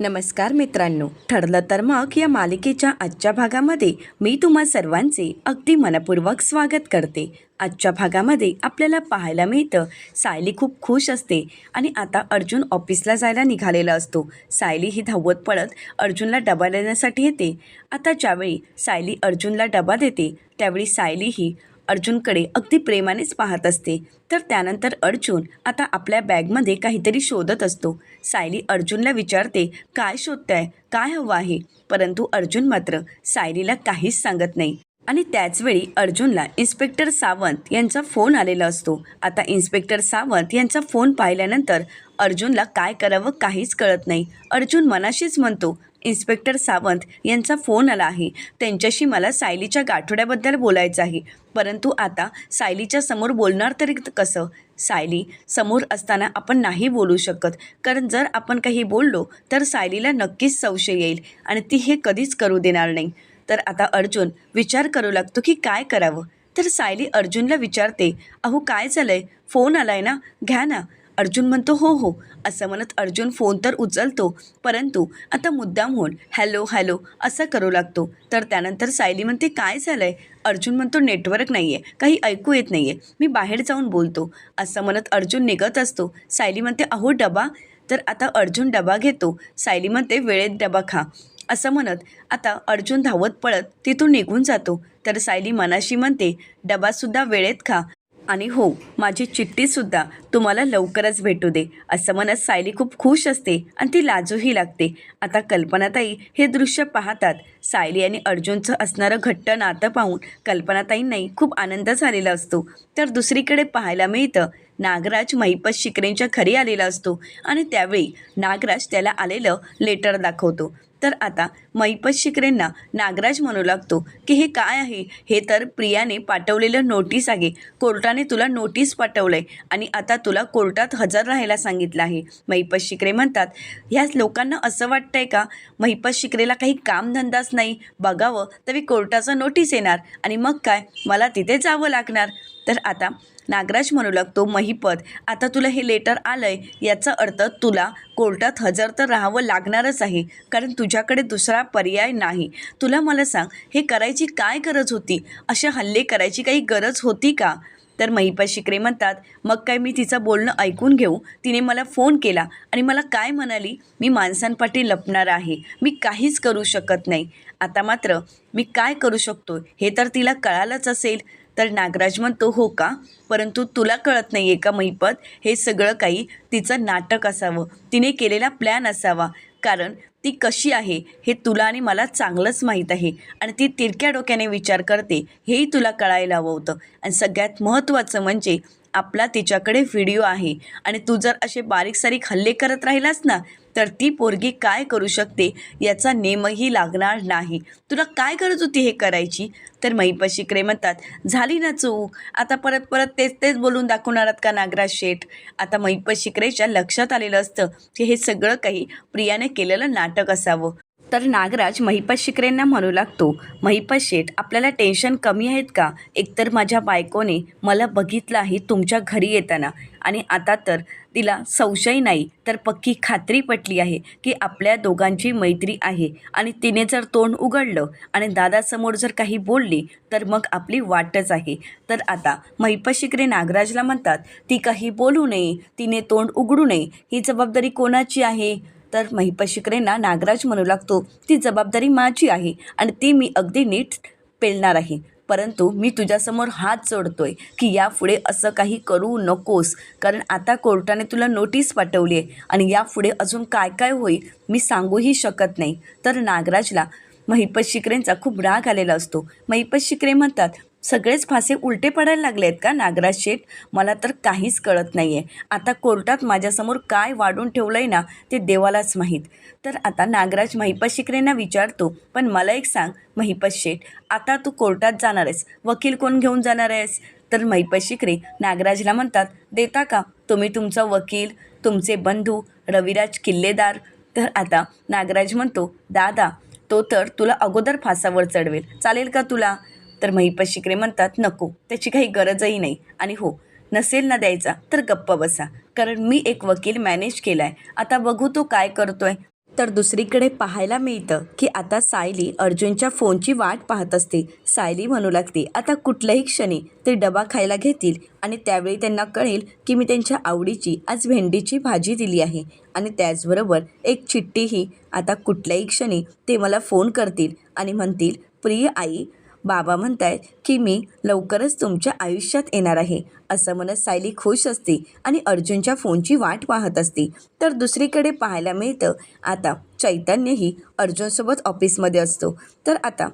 नमस्कार मित्रांनो. ठरलं तर मग या मालिकेच्या आजच्या भागामध्ये मी तुम्हा सर्वांचे अगदी मनपूर्वक स्वागत करते. आजच्या भागामध्ये आपल्याला पाहायला मिळतं सायली खूप खुश असते आणि आता अर्जुन ऑफिसला जायला निघालेला असतो. सायली ही धावत पळत अर्जुनला डबा देण्यासाठी येते. आता ज्यावेळी सायली अर्जुनला डबा देते त्यावेळी सायली ही अर्जुनकडे अगदी प्रेमानेच पाहत असते. तर त्यानंतर अर्जुन आता आपल्या बॅगमध्ये काहीतरी शोधत असतो. सायली अर्जुनला विचारते काय शोधताय? काय हवं आहे? परंतु अर्जुन मात्र सायलीला काहीच सांगत नाही. आणि त्याचवेळी अर्जुनला इन्स्पेक्टर सावंत यांचा फोन आलेला असतो. आता इन्स्पेक्टर सावंत यांचा फोन पाहिल्यानंतर अर्जुनला काय करावं काहीच कळत नाही. अर्जुन मनाशीच म्हणतो इन्स्पेक्टर सावंत यांचा फोन आला आहे. त्यांच्याशी मला सायलीच्या गाठोड्याबद्दल बोलायचं आहे. परंतु आता सायलीच्या समोर बोलणार तरी कसं? सायली समोर असताना आपण नाही बोलू शकत. कारण जर आपण काही बोललो तर सायलीला नक्कीच संशय येईल आणि ती हे कधीच करू देणार नाही. तर आता अर्जुन विचार करू लागतो की काय करावं? तर सायली अर्जुनला विचारते अहो काय झालंय? फोन आलाय ना? घ्या ना. अर्जुन म्हणतो हो हो. असं म्हणत अर्जुन फोन तर उचलतो परंतु आता मुद्दाम होऊन हॅलो हॅलो असं करू लागतो. तर त्यानंतर सायली म्हणते काय झालं आहे अर्जुन म्हणतो नेटवर्क नाही आहे काही ऐकू येत नाही आहे मी बाहेर जाऊन बोलतो. असं म्हणत अर्जुन निघत असतो. सायली म्हणते अहो डबा. तर आता अर्जुन डबा घेतो. सायली म्हणते वेळेत डबा खा. असं म्हणत आता अर्जुन धावत पळत तिथून निघून जातो. तर सायली मनाशी म्हणते डबासुद्धा वेळेत खा. आणि हो माझी चिठ्ठीसुद्धा तुम्हाला लवकरच भेटू दे. असं म्हणत सायली खूप खुश असते आणि ती लाजूही लागते. आता कल्पनाताई हे दृश्य पाहतात. सायली आणि अर्जुनचं असणारं घट्ट नातं पाहून कल्पनाताईंनाही खूप आनंद झालेला असतो. तर दुसरीकडे पाहायला मिळतं नागराज महिपत शिकरेंच्या घरी आलेला असतो. आणि त्यावेळी नागराज त्याला आलेलं लेटर दाखवतो. तर आता मैपत शिकरेंना नागराज म्हणू लागतो की हे काय आहे? हे तर प्रियाने पाठवलेलं नोटीस आहे. कोर्टाने तुला नोटीस पाठवलं आहे आणि आता तुला कोर्टात हजर राहायला सांगितलं आहे. महिपत शिकरे म्हणतात ह्या लोकांना असं वाटतंय का? महिपत शिकरेला काही कामधंदाच नाही. बघावं तरी कोर्टाचं नोटीस येणार. आणि मग काय? मला तिथे जावं लागणार. तर आता नागराज म्हणू लागतो महिपत आता तुला हे लेटर आलं आहे याचा अर्थ तुला कोर्टात हजर तर राहावं लागणारच आहे कारण तुझ्याकडे दुसरा पर्याय नाही. तुला मला सांग हे करायची काय गरज होती? असे हल्ले करायची काही गरज होती का? तर महिपत शिकरे म्हणतात मग काय मी तिचं बोलणं ऐकून घेऊ? तिने मला फोन केला आणि मला काय म्हणाली? मी माणसांपाठी लपणार आहे. मी काहीच करू शकत नाही. आता मात्र मी काय करू शकतो हे तर तिला कळालंच असेल. तर नागराज म्हणतो हो का? परंतु तुला कळत नाही आहे का महिपत हे सगळं काही तिचं नाटक असावं. तिने केलेला प्लॅन असावा. कारण ती कशी आहे हे तुला आणि मला चांगलंच माहीत आहे. आणि ती तिरक्या डोक्याने विचार करते. हेही तुला कळायला हवं होतं. आणि सगळ्यात महत्त्वाचं म्हणजे आपला तिच्याकडे व्हिडिओ आहे. आणि तू जर असे बारीक सारीक हल्ले करत राहिलास ना तर ती पोरगी काय करू शकते? याचा नेमही लागणार नाही. तुला काय गरज होती हे करायची? तर महिपत शिकरे म्हणतात झाली ना चूक. आता परत परत तेच तेच बोलून दाखवणार आहात का नागराज शेठ? आता महिपत शिकरेच्या लक्षात आलेलं असतं की हे सगळं काही प्रियाने केलेलं नाटक असावं. तर नागराज महिपत शिकरेंना म्हणू लागतो महिपत शेठ आपल्याला टेन्शन कमी आहेत का? एकतर माझ्या बायकोने मला बघितलं आहे तुमच्या घरी येताना. आणि आता तर तिला संशय नाही तर पक्की खात्री पटली आहे की आपल्या दोघांची मैत्री आहे. आणि तिने जर तोंड उघडलं आणि दादासमोर जर काही बोलली तर मग आपली वाटच आहे. तर आता महिपत शिकरे नागराजला म्हणतात ती काही बोलू नये तिने तोंड उघडू नये. ही जबाबदारी कोणाची आहे? तर महिपशिकरेंना नागराज म्हणू लागतो ती जबाबदारी माझी आहे आणि ती मी अगदी नीट पेलणार आहे. परंतु मी तुझ्यासमोर हात जोडतोय की यापुढे असं काही करू नकोस कारण आता कोर्टाने तुला नोटीस पाठवली आहे आणि यापुढे अजून काय काय होईल मी सांगूही शकत नाही. तर नागराजला महिपत शिकरेंचा खूप राग आलेला असतो. महिपत शिकरे म्हणतात सगळेच फासे उलटे पडायला लागले आहेत का? नागराज शेठ मला तर काहीच कळत नाही आहे आता कोर्टात माझ्यासमोर काय वाढून ठेवलं आहे ना ते देवालाच माहीत. तर आता नागराज महिपत शिकरेंना विचारतो पण मला एक सांग महिपत शेठ आता तू कोर्टात जाणार आहेस. वकील कोण घेऊन जाणार आहेस? तर महिपत शिकरे नागराजला म्हणतात देता का? तुम्ही तुमचा वकील तुमचे बंधू रविराज किल्लेदार. तर आता नागराज म्हणतो दादा तो तर तुला अगोदर फासावर चढवेल. चालेल का तुला? तर महिपत शिकरे म्हणतात नको त्याची काही गरजही नाही. आणि हो नसेल ना द्यायचा तर गप्प बसा कारण मी एक वकील मॅनेज केला आहे आता बघू तो काय करतोय. तर दुसरीकडे पाहायला मिळतं की आता सायली अर्जुनच्या फोनची वाट पाहत असते. सायली म्हणू लागते आता कुठल्याही क्षणी ते डबा खायला घेतील आणि त्यावेळी त्यांना कळेल की मी त्यांच्या आवडीची आज भेंडीची भाजी दिली आहे. आणि त्याचबरोबर एक चिठ्ठीही आता कुठल्याही क्षणी ते मला फोन करतील आणि म्हणतील प्रिय आई बाबा म्हणतायत की मी लवकरच तुमच्या आयुष्यात येणार आहे. असं म्हणत सायली खुश असते आणि अर्जुनच्या फोनची वाट पाहत असते. तर दुसरीकडे पाहायला मिळतं आता चैतन्यही अर्जुनसोबत ऑफिसमध्ये असतो. तर आता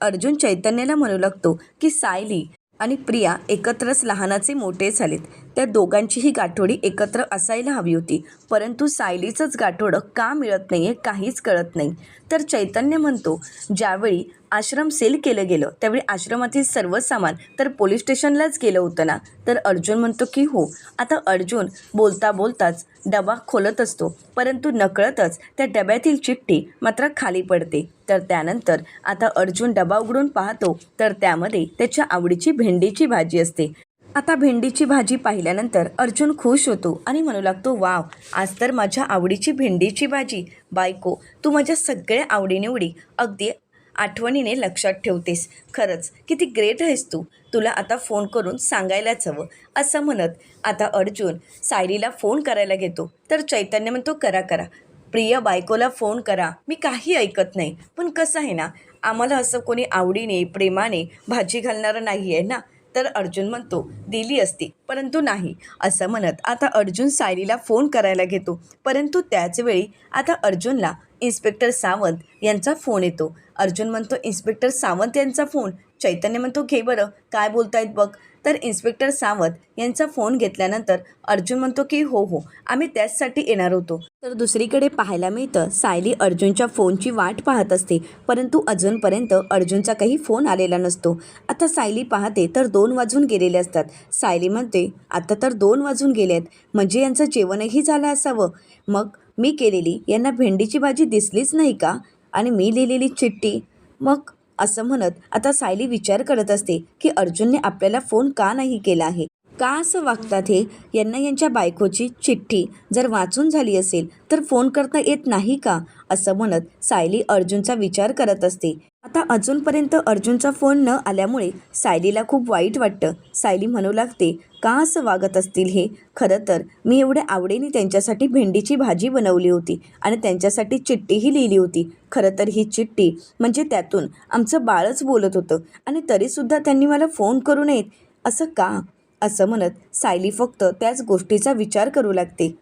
अर्जुन चैतन्याला म्हणू लागतो की सायली आणि प्रिया एकत्रच लहानाचे मोठे झालेत. त्या दोघांचीही गाठोडी एकत्र असायला हवी होती. परंतु सायलीचंच गाठोडं का मिळत नाही आहे काहीच कळत नाही. तर चैतन्य म्हणतो ज्यावेळी आश्रम सेल केलं गेलं त्यावेळी आश्रमातील सर्व सामान तर पोलीस स्टेशनलाच गेलं होतं ना? तर अर्जुन म्हणतो की हो. आता अर्जुन बोलता बोलताच डबा खोलत असतो. परंतु नकळतच त्या डब्यातील चिठ्ठी मात्र खाली पडते. तर त्यानंतर आता अर्जुन डबा उघडून पाहतो. तर त्यामध्ये त्याच्या आवडीची भेंडीची भाजी असते. आता भेंडीची भाजी पाहिल्यानंतर अर्जुन खुश होतो आणि म्हणू लागतो वाव आज तर माझ्या आवडीची भेंडीची भाजी. बायको तू माझ्या सगळ्या आवडीनिवडी अगदी आठवणीने लक्षात ठेवतेस. खरंच किती ग्रेट आहेस तू. तुला आता फोन करून सांगायलाच हवं. असं म्हणत आता अर्जुन सायलीला फोन करायला घेतो. तर चैतन्य म्हणतो करा करा. प्रिय बायकोला फोन करा. मी काही ऐकत नाही. पण कसं आहे ना आम्हाला असं कोणी आवडीने प्रेमाने भाजी घालणारं नाही आहे ना. तर अर्जुन म्हणतो दिली असती. परंतु नाही असं म्हणत. आता अर्जुन सायलीला फोन करायला घेतो. परंतु त्याचवेळी आता अर्जुनला इन्स्पेक्टर सावंत यांचा फोन येतो. अर्जुन म्हणतो इन्स्पेक्टर सावंत यांचा फोन. चैतन्य म्हणतो घे बरं काय बोलतायत बघ. तर इन्स्पेक्टर सावंत यांचा फोन घेतल्यानंतर अर्जुन म्हणतो की हो हो आम्ही त्याचसाठी येणार होतो. तर दुसरीकडे पाहायला मिळतं सायली अर्जुनच्या फोनची वाट पाहत असते परंतु अजूनपर्यंत अर्जुनचा काही फोन आलेला नसतो. आता सायली पाहते तर दोन वाजून गेलेले असतात. सायली म्हणते आता तर दोन वाजून गेले आहेत म्हणजे यांचं जेवणही झालं असावं. मग मी केलेली यांना भेंडीची भाजी दिसलीच नाही का? आणि मी लिहिलेली चिठ्ठी. मग असं म्हणत आता सायली विचार करत असते की अर्जुनने आपल्याला फोन का नाही केला आहे? का असं वागतात हे? यांना यांच्या बायकोची चिठ्ठी जर वाचून झाली असेल तर फोन करता येत नाही का? असं म्हणत सायली अर्जुनचा विचार करत असते. आता अजूनपर्यंत अर्जुनचा फोन न आल्यामुळे सायलीला खूप वाईट वाटतं. सायली म्हणू लागते का असं वागत असतील हे? खरं तर मी एवढ्या आवडीने त्यांच्यासाठी भेंडीची भाजी बनवली होती आणि त्यांच्यासाठी चिठ्ठीही लिहिली होती. खरं तर ही चिठ्ठी म्हणजे त्यातून आमचं बाळच बोलत होतं आणि तरीसुद्धा त्यांनी मला फोन करू नयेत. असं का? असं म्हणत सायली फक्त त्याच गोष्टीचा विचार करू लागते.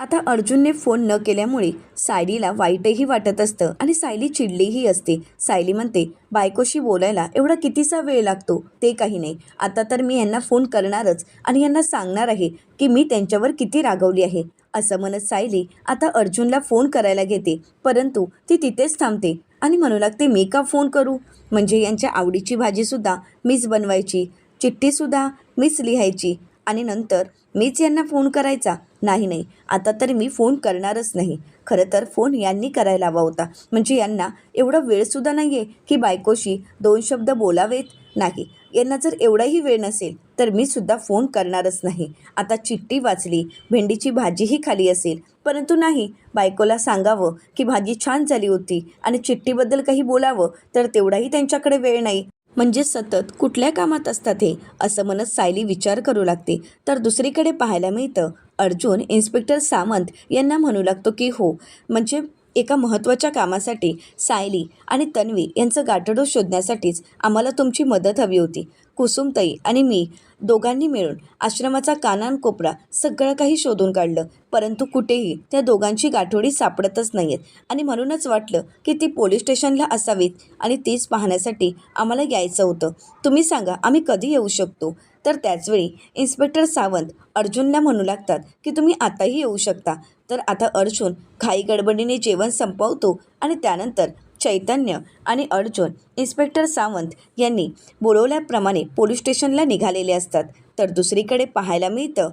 आता अर्जुनने फोन न केल्यामुळे सायलीला वाईटही वाटत असतं आणि सायली चिडलीही असते. सायली म्हणते बायकोशी बोलायला एवढा कितीसा वेळ लागतो? ते काही नाही. आता तर मी यांना फोन करणारच आणि यांना सांगणार आहे की मी त्यांच्यावर किती रागवली आहे. असं म्हणत सायली आता अर्जुनला फोन करायला घेते. परंतु ती तिथेच थांबते आणि म्हणू लागते मी का फोन करू? म्हणजे यांच्या आवडीची भाजीसुद्धा मीच बनवायची. चिठ्ठीसुद्धा मीच लिहायची आणि नंतर मीच यांना फोन करायचा. नाही नाही आता तर मी फोन करणारच नाही. खरं तर फोन यांनी करायला हवा होता. म्हणजे यांना एवढा वेळसुद्धा नाही आहे की बायकोशी दोन शब्द बोलावेत. नाही यांना जर एवढाही वेळ नसेल तर मी सुद्धा फोन करणारच नाही. आता चिठ्ठी वाचली भेंडीची भाजीही खाली असेल. परंतु नाही बायकोला सांगावं की भाजी छान झाली होती आणि चिठ्ठीबद्दल काही बोलावं तर तेवढाही त्यांच्याकडे वेळ नाही. म्हणजे सतत कुठल्या कामात असतात हे? असं म्हणत सायली विचार करू लागते. तर दुसरीकडे पाहायला मिळतं अर्जुन इन्स्पेक्टर सामंत यांना म्हणू लागतो की हो म्हणजे एका महत्त्वाच्या कामासाठी सायली आणि तन्वी यांचं गाठडो शोधण्यासाठीच आम्हाला तुमची मदत हवी होती. कुसुमताई आणि मी दोघांनी मिळून आश्रमाचा कानान कोपरा सगळं काही शोधून काढलं. परंतु कुठेही त्या दोघांची गाठोडी सापडतच नाही आहेत आणि म्हणूनच वाटलं की ती पोलीस स्टेशनला असावीत आणि तीच पाहण्यासाठी आम्हाला यायचं होतं. तुम्ही सांगा आम्ही कधी येऊ शकतो? तर त्याचवेळी इन्स्पेक्टर सावंत अर्जुनला म्हणू लागतात की तुम्ही आताही येऊ शकता. तर आता अर्जुन घाई गडबडीने जेवण संपवतो आणि त्यानंतर चैतन्य आणि अर्जुन इन्स्पेक्टर सावंत यांनी बोलवल्याप्रमाणे पोलीस स्टेशनला निघालेले असतात. तर दुसरीकडे पाहायला मिळतं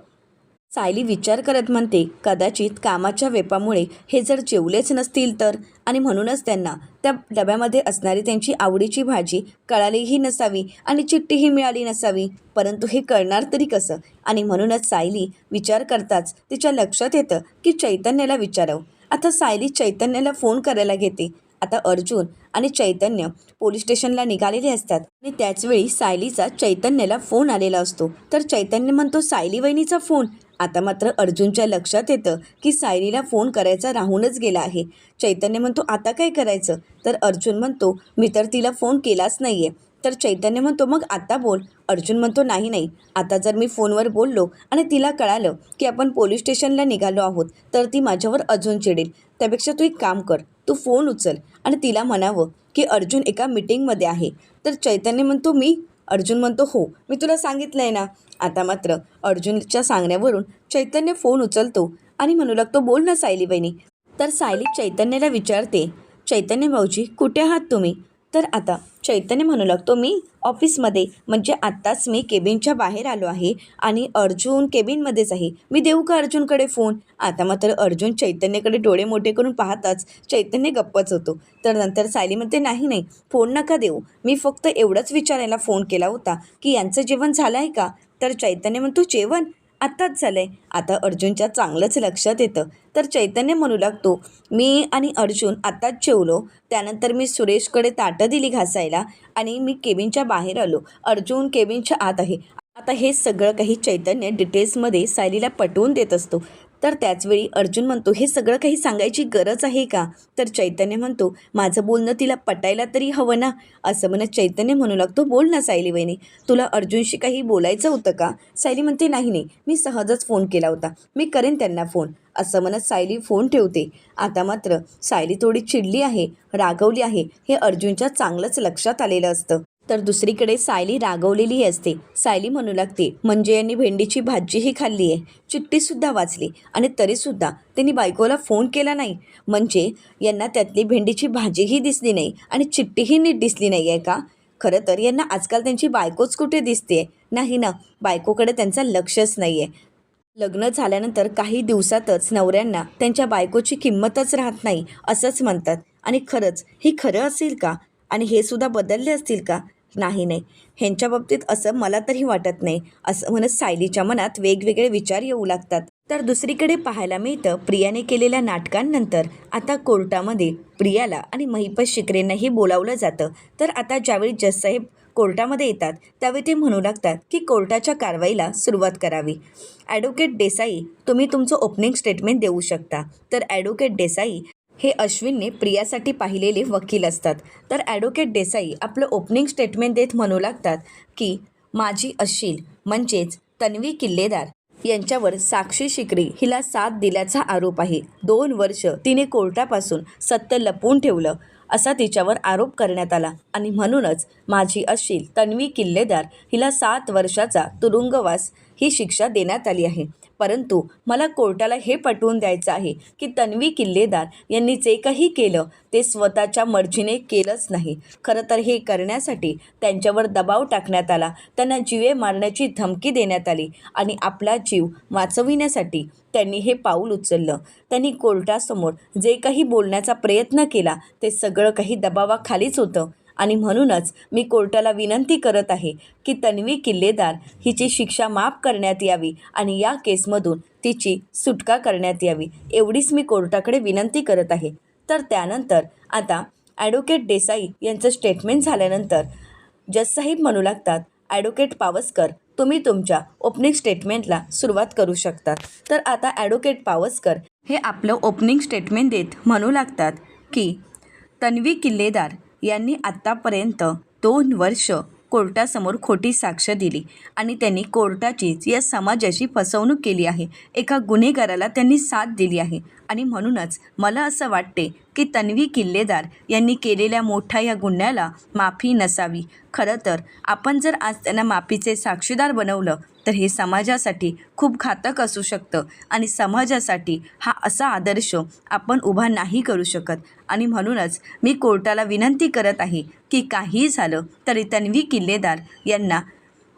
सायली विचार करत म्हणते कदाचित कामाच्या वेपामुळे हे जर जेवलेच नसतील तर? आणि म्हणूनच त्यांना त्या डब्यामध्ये असणारी त्यांची आवडीची भाजी कळालीही नसावी आणि चिठ्ठीही मिळाली नसावी. परंतु हे कळणार तरी कसं? आणि म्हणूनच सायली विचार करताच तिच्या लक्षात येतं की चैतन्याला विचारावं. आता सायली चैतन्याला फोन करायला घेते. आता अर्जुन आणि चैतन्य पोलीस स्टेशनला निघालेले असतात. आणि त्याचवेळी सायलीचा चैतन्याला फोन आलेला असतो. तर चैतन्य म्हणतो सायली वहिनीचा फोन. आता मात्र अर्जुनच्या लक्षात येतं की सायलीला फोन करायचा राहूनच गेला आहे. चैतन्य म्हणतो आता काय करायचं? तर अर्जुन म्हणतो मी तर तिला फोन केलाच नाही आहे तर चैतन्य म्हणतो मग आता बोल. अर्जुन म्हणतो नाही नाही. आता जर मी फोनवर बोललो आणि तिला कळालं की आपण पोलीस स्टेशनला निघालो आहोत तर ती माझ्यावर अजून चिडेल. त्यापेक्षा तू एक काम कर. तू फोन उचल आणि तिला म्हणावं की अर्जुन एका मिटिंगमध्ये आहे. तर चैतन्य म्हणतो मी? अर्जुन म्हणतो हो. मी तुला सांगितलं आहे ना. आता मात्र अर्जुनच्या सांगण्यावरून चैतन्य फोन उचलतो आणि म्हणू लागतो बोल ना सायली बहिणी तर सायली चैतन्याला विचारते चैतन्य भाऊजी कुठे आहात तुम्ही? तर आता चैतन्य म्हणू लागतो मी ऑफिसमध्ये म्हणजे आत्ताच मी केबिनच्या बाहेर आलो आहे आणि अर्जुन केबिनमध्येच आहे. मी देऊ का अर्जुनकडे फोन? आता मात्र अर्जुन चैतन्यकडे डोळे मोठे करून पाहताच चैतन्य गप्पच होतो. तर नंतर सायली म्हणते नाही नाही फोन नका देऊ. मी फक्त एवढंच विचारायला फोन केला होता की यांचं जेवण झालं आहे का? तर चैतन्य म्हणतो जेवण? आत्ताच झालं आहे आता अर्जुनच्या चांगलंच लक्षात येतं. तर चैतन्य म्हणू लागतो मी आणि अर्जुन आत्ताच जेवलो. त्यानंतर मी सुरेशकडे ताटं दिली घासायला आणि मी केबिनच्या बाहेर आलो. अर्जुन केबिनच्या आत आहे. आता हे सगळं काही चैतन्य डिटेल्समध्ये सायलीला पटवून देत असतो. तर त्याचवेळी अर्जुन म्हणतो हे सगळं काही सांगायची गरज आहे का? तर चैतन्य म्हणतो माझं बोलणं तिला पटायला तरी हवं ना? असं म्हणत चैतन्य म्हणू लागतो बोल ना सायली वहिनी तुला अर्जुनशी काही बोलायचं होतं का? सायली म्हणते नाही नाही मी सहजच फोन केला होता मी करेन त्यांना फोन असं म्हणत सायली फोन ठेवते. आता मात्र सायली थोडी चिडली आहे रागवली आहे हे अर्जुनच्या चांगलंच लक्षात आलेलं असतं. तर दुसरीकडे सायली रागवलेली असते. सायली म्हणू लागते म्हणजे यांनी भेंडीची भाजीही खाल्ली आहे चिठ्ठीसुद्धा वाचली. आणि तरीसुद्धा त्यांनी बायकोला फोन केला नाही. म्हणजे यांना त्यातली भेंडीची भाजीही दिसली नाही आणि चिठ्ठीही नीट दिसली नाही आहे का? खरं तर यांना आजकाल त्यांची बायकोच कुठे दिसते नाही ना बायकोकडे त्यांचं लक्षच नाही आहे लग्न झाल्यानंतर काही दिवसातच नवऱ्यांना त्यांच्या बायकोची किंमतच राहत नाही असंच म्हणतात. आणि खरंच ही खरं असेल का? आणि हे सुद्धा बदलले असतील का? नाही नाही. ह्यांच्या बाबतीत असं मला तरी वाटत नाही. असं म्हणत सायलीच्या मनात वेगवेगळे विचार येऊ लागतात. तर दुसरीकडे पाहायला मिळतं प्रियाने केलेल्या नाटकांनंतर आता कोर्टामध्ये प्रियाला आणि महिपत शिकरेंनाही बोलावलं जातं. तर आता ज्यावेळी जजसाहेब कोर्टामध्ये येतात त्यावेळी ते म्हणू लागतात की कोर्टाच्या कारवाईला सुरुवात करावी. ॲडव्होकेट देसाई तुम्ही तुमचं ओपनिंग स्टेटमेंट देऊ शकता. तर ॲडव्होकेट देसाई हे अश्विनने प्रियासाठी पाहिलेले वकील असतात. तर ॲडव्होकेट देसाई आपलं ओपनिंग स्टेटमेंट देत म्हणू लागतात की माझी अश्शील म्हणजेच तन्वी किल्लेदार यांच्यावर साक्षी शिकरी हिला साथ दिल्याचा आरोप आहे. दोन वर्ष तिने कोर्टापासून सत्य लपवून ठेवलं. असा तिच्यावर आरोप करण्यात आला. आणि म्हणूनच माझी अशील तन्वी किल्लेदार हिला सात वर्षाचा तुरुंगवास ही शिक्षा देण्यात आली आहे. परंतु मला कोर्टाला हे पटवून द्यायचं आहे की तन्वी किल्लेदार यांनी जे काही केलं ते स्वतःच्या मर्जीने केलंच नाही. खरं तर हे करण्यासाठी त्यांच्यावर दबाव टाकण्यात आला. त्यांना जीवे मारण्याची धमकी देण्यात आली आणि आपला जीव वाचविण्यासाठी त्यांनी हे पाऊल उचललं. त्यांनी कोर्टासमोर जे काही बोलण्याचा प्रयत्न केला ते सगळं काही दबावाखालीच होतं. आणि म्हणूनच मी कोर्टाला विनंती करत आहे की तन्वी किल्लेदार हिची शिक्षा माफ करण्यात यावी आणि या केसमधून तिची सुटका करण्यात यावी एवढीच मी कोर्टाकडे विनंती करत आहे. तर त्यानंतर आता ॲडव्होकेट देसाई यांचं स्टेटमेंट झाल्यानंतर जजसाहेब म्हणू लागतात ॲडव्होकेट पावसकर तुम्ही तुमच्या ओपनिंग स्टेटमेंटला सुरुवात करू शकतात. तर आता ॲडव्होकेट पावसकर हे आपलं ओपनिंग स्टेटमेंट देत म्हणू लागतात की तन्वी किल्लेदार यांनी आत्तापर्यंत दोन वर्ष कोर्टासमोर खोटी साक्ष दिली आणि त्यांनी कोर्टाचीच या समाजाची फसवणूक केली आहे. एका गुन्हेगाराला त्यांनी साथ दिली आहे. आणि म्हणूनच मला असं वाटते की तन्वी किल्लेदार यांनी केलेल्या मोठ्या या गुन्ह्याला माफी नसावी. खरं तर आपण जर आज त्यांना माफीचे साक्षीदार बनवलं तर हे समाजासाठी खूप घातक असू शकतं आणि समाजासाठी हा असा आदर्श आपण उभा नाही करू शकत. आणि म्हणूनच मी कोर्टाला विनंती करत आहे की काही झालं तरी तन्वी किल्लेदार यांना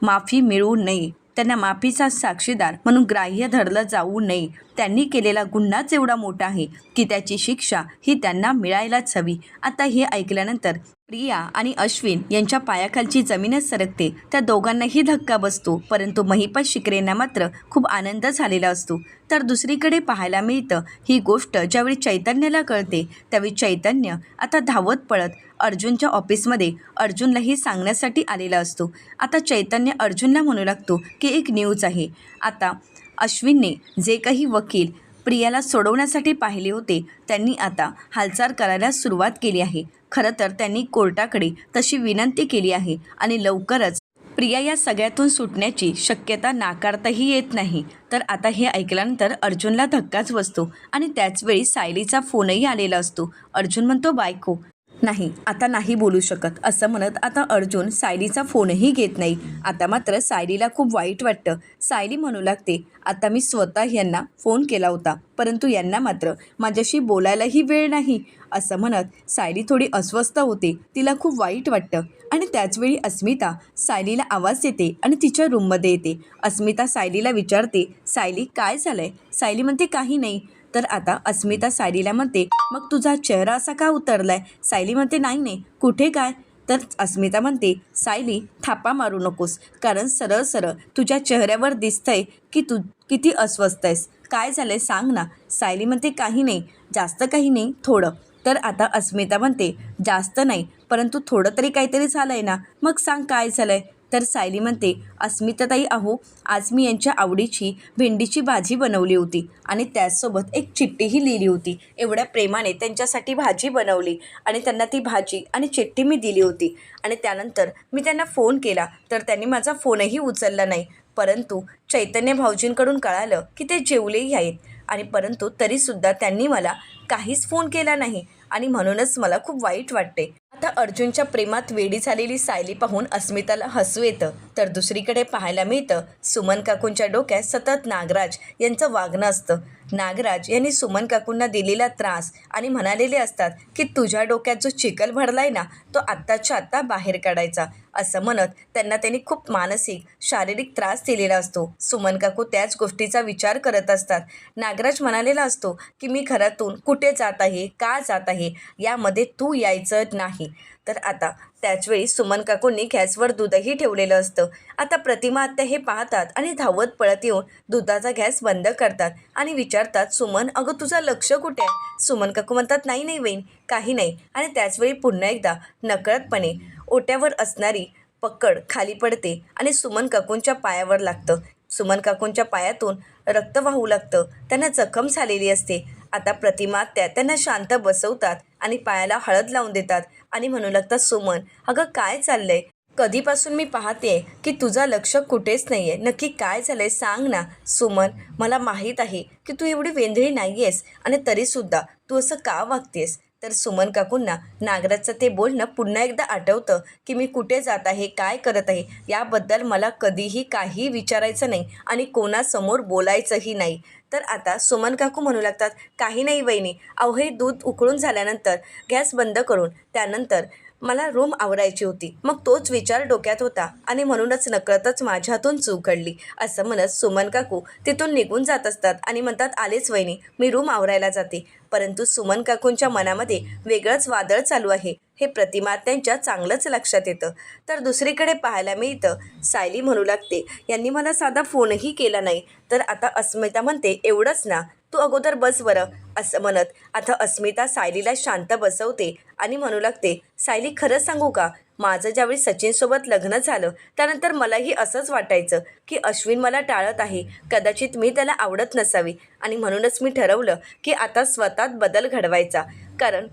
माफी मिळू नये. त्यांना माफीचा साक्षीदार म्हणून ग्राह्य धरलं जाऊ नये. त्यांनी केलेला गुन्हाच एवढा मोठा आहे की त्याची शिक्षा ही त्यांना मिळायलाच हवी. आता हे ऐकल्यानंतर प्रिया आणि अश्विन यांच्या पायाखालची जमीनच सरकते. त्या दोघांनाही धक्का बसतो परंतु महिपत शिकरेंना मात्र खूप आनंद झालेला असतो. तर दुसरीकडे पाहायला मिळतं ही गोष्ट ज्यावेळी चैतन्याला कळते त्यावेळी चैतन्य आता धावत पळत अर्जुनच्या ऑफिसमध्ये अर्जुनलाही सांगण्यासाठी आलेला असतो. आता चैतन्य अर्जुनला म्हणू लागतो की एक न्यूज आहे. आता अश्विनने जे काही वकील प्रियाला सोडवण्यासाठी पाहिले होते त्यांनी आता हालचाल करायला सुरुवात केली आहे. खरं तर त्यांनी कोर्टाकडे तशी विनंती केली आहे आणि लवकरच प्रिया या सगळ्यातून सुटण्याची शक्यता नाकारताही येत नाही. तर आता हे ऐकल्यानंतर अर्जुनला धक्काच बसतो आणि त्याचवेळी सायलीचा फोनही आलेला असतो. अर्जुन म्हणतो बायको नाही आता नाही बोलू शकत असं म्हणत आता अर्जुन सायलीचा फोनही घेत नाही. आता मात्र सायलीला खूप वाईट वाटतं. सायली म्हणू लागते आता मी स्वतः यांना फोन केला होता परंतु यांना मात्र माझ्याशी बोलायलाही वेळ नाही. असं म्हणत सायली थोडी अस्वस्थ होते. तिला खूप वाईट वाटतं. आणि त्याचवेळी अस्मिता सायलीला आवाज देते आणि तिच्या रूममध्ये येते. अस्मिता सायलीला विचारते सायली काय झालंय? सायली म्हणते काही नाही. तर आता अस्मिता सायलीला म्हणते मग तुझा चेहरा असा का उतरलाय? सायली म्हणते नाही नाही. कुठे काय? तर अस्मिता म्हणते सायली थापा मारू नकोस. कारण सरळ सरळ तुझ्या चेहऱ्यावर दिसतंय की तू किती अस्वस्थ आहेस. काय झालंय सांग ना. सायली म्हणते काही नाही. जास्त काही नाही. थोडं. तर आता अस्मिता म्हणते जास्त नाही. परंतु थोडं तरी काहीतरी झालं आहे ना. मग सांग काय झालं आहे तर सायली म्हणते अस्मिताताई अहो आज मी यांच्या आवडीची भेंडीची भाजी बनवली होती आणि त्याचसोबत एक चिठ्ठीही लिहिली होती. एवढ्या प्रेमाने त्यांच्यासाठी भाजी बनवली आणि त्यांना ती भाजी आणि चिठ्ठी मी दिली होती. आणि त्यानंतर मी त्यांना फोन केला तर त्यांनी माझा फोनही उचलला नाही. परंतु चैतन्य भाऊजींकडून कळालं की ते जेवलेही आहेत. आणि परंतु तरीसुद्धा त्यांनी मला काहीच फोन केला नाही आणि म्हणूनच मला खूप वाईट वाटते. आता अर्जुनच्या प्रेमात वेडी झालेली सायली पाहून अस्मिताला हसू येतं. तर दुसरीकडे पाहायला मिळतं सुमन काकूंच्या डोक्यात सतत नागराज यांचं वागणं असतं. नागराज यांनी सुमन काकूंना दिलेला त्रास आणि म्हणालेले असतात की तुझ्या डोक्यात जो चिखल भरलाय ना तो आत्ताच्या आत्ता बाहेर काढायचा. असं म्हणत त्यांना त्यांनी खूप मानसिक शारीरिक त्रास दिलेला असतो. सुमन काकू त्याच गोष्टीचा विचार करत असतात. नागराज म्हणालेला असतो की मी घरातून कुठे जात आहे का जात आहे यामध्ये तू यायचं नाही. तर आता त्याचवेळी सुमन काकूंनी गॅसवर दूधही ठेवलेलं असतं. आता प्रतिमा आत्या हे पाहतात आणि धावत पळत येऊन दुधाचा गॅस बंद करतात आणि विचारतात सुमन अगं तुझं लक्ष कुठे आहे? सुमन काकू म्हणतात नाही नाही वेन काही नाही. आणि त्याचवेळी पुन्हा एकदा नकळतपणे ओट्यावर असणारी पकड खाली पडते आणि सुमन काकूंच्या पायावर लागतं. सुमन काकूंच्या पायातून रक्त वाहू लागतं. त्यांना जखम झालेली असते. आता प्रतिमा त्या त्यांना शांत बसवतात आणि पायाला हळद लावून देतात. आणि म्हणू लागतात सुमन अगं काय चाललंय? कधीपासून मी पाहते की तुझं लक्ष कुठेच नाही आहे नक्की काय झालं आहे सांग ना सुमन. मला माहीत आहे की तू एवढी वेंधळी नाही आहेस आणि तरीसुद्धा तू असं का वागतेस? तर सुमन काकूंना नागराजचं ते बोलणं पुन्हा एकदा आठवतं की मी कुठे जात आहे काय करत आहे याबद्दल मला कधीही काही विचारायचं नाही आणि कोणासमोर बोलायचंही नाही. तर आता सुमन काकू म्हणू लागतात काही नाही वहिनी अहो दूध उकळून झाल्यानंतर गॅस बंद करून त्यानंतर मला रूम आवरायची होती. मग तोच विचार डोक्यात होता आणि म्हणूनच नकळतच माझ्या हातून चूक घडली. असं म्हणत सुमन काकू तिथून निघून जात असतात आणि म्हणतात आलेच वहिनी मी रूम आवरायला जाते. परंतु सुमन काकूंच्या मनामध्ये वेगळंच वादळ चालू आहे. हे प्रतिमा त्यांच्या चांगलंच लक्षात येतं. तर दुसरीकडे पाहायला मिळतं सायली म्हणू लागते यांनी मला साधा फोनही केला नाही. तर आता अस्मिता म्हणते एवढंच ना तू अगोदर बस बरं असं म्हणत. आता अस्मिता सायलीला शांत बसवते आणि म्हणू लागते सायली खरंच सांगू का? माझं ज्यावेळी सचिनसोबत लग्न झालं त्यानंतर मलाही असंच वाटायचं की अश्विन मला टाळत आहे. कदाचित मी त्याला आवडत नसावी. आणि म्हणूनच मी ठरवलं की आता स्वतःत बदल घडवायचा. कारण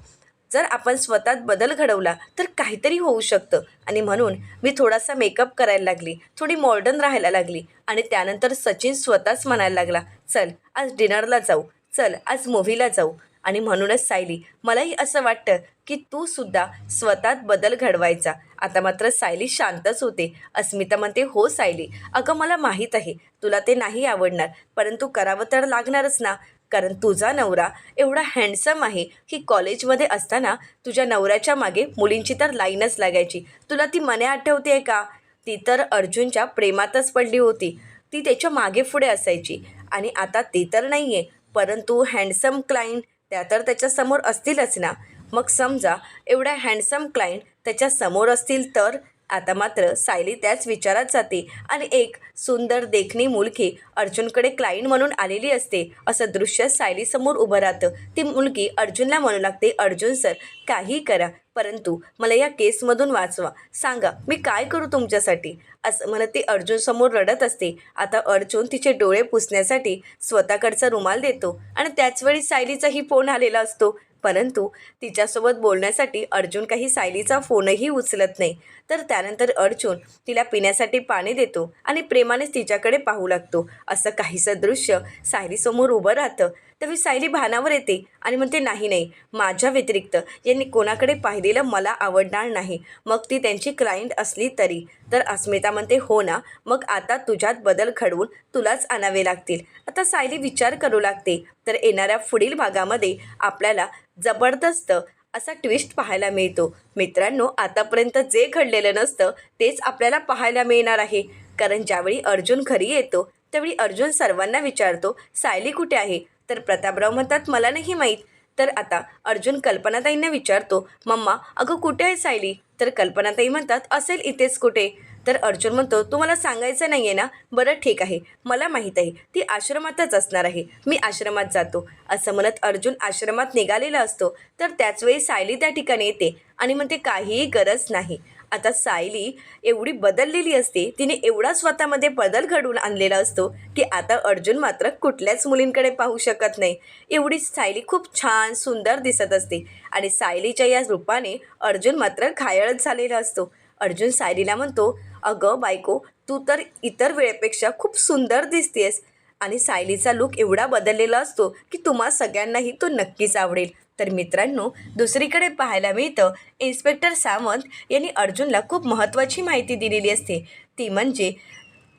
जर आपण स्वतःत बदल घडवला तर काहीतरी होऊ शकतं. आणि म्हणून मी थोडासा मेकअप करायला लागली थोडी मॉडर्न राहायला लागली आणि त्यानंतर सचिन स्वतःच म्हणायला लागला चल आज डिनरला जाऊ. चल आज मूव्हीला जाऊ. आणि म्हणूनच सायली मलाही असं वाटतं की तू सुद्धा स्वतःत बदल घडवायचा. आता मात्र सायली शांतच होते. अस्मिता म्हणते हो सायली. अगं मला माहीत आहे. तुला ते नाही आवडणार परंतु करावं तर लागणारच ना. कारण तुझा नवरा एवढा हँडसम आहे की कॉलेजमध्ये असताना तुझ्या नवऱ्याच्या मागे मुलींची तर लाईनच लागायची. तुला ती मने आठवते आहे का? ती तर अर्जुनच्या प्रेमातच पडली होती. ती त्याच्यामागे पुढे असायची. आणि आता ते तर नाही आहे परंतु हँडसम क्लायंट त्या तर त्याच्यासमोर असतीलच ना. मग समजा एवढ्या हँडसम क्लायंट त्याच्यासमोर असतील तर आता मात्र सायली त्याच विचारात जाते आणि एक सुंदर देखणी मुलगी अर्जुनकडे क्लायंट म्हणून आलेली असते. असं दृश्य सायलीसमोर उभं राहतं. ती मुलगी अर्जुनला म्हणू लागते अर्जुन सर काही करा परंतु मला या केसमधून वाचवा. सांगा मी काय करू तुमच्यासाठी? असं म्हणत ती अर्जुनसमोर रडत असते. आता अर्जुन तिचे डोळे पुसण्यासाठी स्वतःकडचा रुमाल देतो आणि त्याचवेळी सायलीचाही फोन आलेला असतो. परंतु तिच्यासोबत बोलण्यासाठी अर्जुन काही सायलीचा फोनही उचलत नाही. तर त्यानंतर अर्जुन तिला पिण्यासाठी पाणी देतो आणि प्रेमानेच तिच्याकडे पाहू लागतो. असं काहीसं दृश्य सायलीसमोर उभं राहतं. त्यावेळी सायली भानावर येते आणि म्हणते नाही नाही. माझ्या व्यतिरिक्त यांनी कोणाकडे पाहिलेलं मला आवडणार नाही. मग ती त्यांची क्लायंट असली तरी. तर अस्मिता म्हणते हो ना. मग आता तुझ्यात बदल घडवून तुलाच आणावे लागतील. आता सायली विचार करू लागते. तर येणाऱ्या पुढील भागामध्ये आपल्याला जबरदस्त असा ट्विस्ट पाहायला मिळतो. मित्रांनो आतापर्यंत जे घडलेलं नसतं तेच आपल्याला पाहायला मिळणार आहे. कारण ज्यावेळी अर्जुन घरी येतो त्यावेळी अर्जुन सर्वांना विचारतो सायली कुठे आहे? तर प्रतापराव म्हणतात मला नाही माहीत. तर आता अर्जुन कल्पनाताईंना विचारतो मम्मा अगं कुठे आहे सायली? तर कल्पनाताई म्हणतात असेल इथेच कुठे. तर अर्जुन म्हणतो तुम्हाला सांगायचं नाही आहे ना? बरं ठीक आहे. मला माहीत आहे. ती आश्रमातच असणार आहे. मी आश्रमात जातो. असं म्हणत अर्जुन आश्रमात निघालेला असतो. तर त्याचवेळी सायली त्या ठिकाणी येते आणि म्हणते काहीही गरज नाही. आता सायली एवढी बदललेली असते तिने एवढा स्वतःमध्ये बदल घडवून आणलेला असतो की आता अर्जुन मात्र कुठल्याच मुलींकडे पाहू शकत नाही. एवढी सायली खूप छान सुंदर दिसत असते आणि सायलीच्या या रूपाने अर्जुन मात्र घायळच झालेला असतो. अर्जुन सायलीला म्हणतो अगं बायको तू तर इतर वेळेपेक्षा खूप सुंदर दिसतेस. आणि सायलीचा लूक एवढा बदललेला असतो की तुम्हा सगळ्यांनाही तो नक्कीच आवडेल. तर मित्रांनो दुसरीकडे पाहायला मिळतं इन्स्पेक्टर सावंत यांनी अर्जुनला खूप महत्त्वाची माहिती दिलेली असते. ती म्हणजे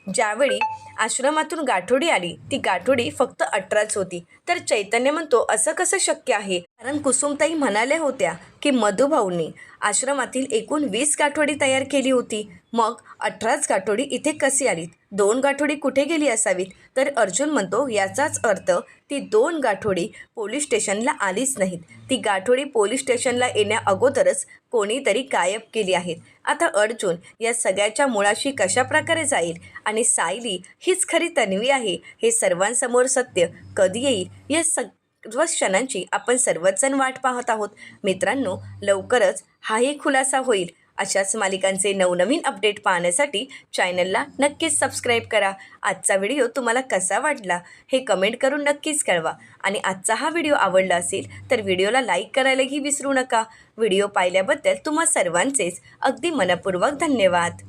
ज्यावेळी आश्रमातून गाठोडी आली ती गाठोडी फक्त अठराच होती. तर चैतन्य म्हणतो असं कसं शक्य आहे? कारण कुसुमताई म्हणाल्या होत्या की मधुभाऊंनी आश्रमातील एकूण वीस गाठोडी तयार केली होती. मग अठराच गाठोडी इथे कशी आलीत? दोन गाठोडी कुठे गेली असावीत? तर अर्जुन म्हणतो याचाच अर्थ ती दोन गाठोडी पोलीस स्टेशनला आलीच नाहीत. ती गाठोडी पोलीस स्टेशनला येण्या अगोदरच कोणीतरी गायब केली आहेत. आता अर्जुन या सगळ्याच्या मुळाशी कशा प्रकारे जाईल? आणि सायली हीच खरी तन्वी आहे हे सर्वांसमोर सत्य कधी येईल? या व क्षणांची आपण सर्वचजण वाट पाहत आहोत. मित्रांनो लवकरच हाही खुलासा होईल. अशाच मालिकांचे नवनवीन अपडेट पाहण्यासाठी चॅनलला नक्कीच सबस्क्राईब करा. आजचा व्हिडिओ तुम्हाला कसा वाटला हे कमेंट करून नक्कीच कळवा. आणि आजचा हा व्हिडिओ आवडला असेल तर व्हिडिओला लाईक करायलाही विसरू नका. व्हिडिओ पाहिल्याबद्दल तुम्हा सर्वांचेच अगदी मनपूर्वक धन्यवाद.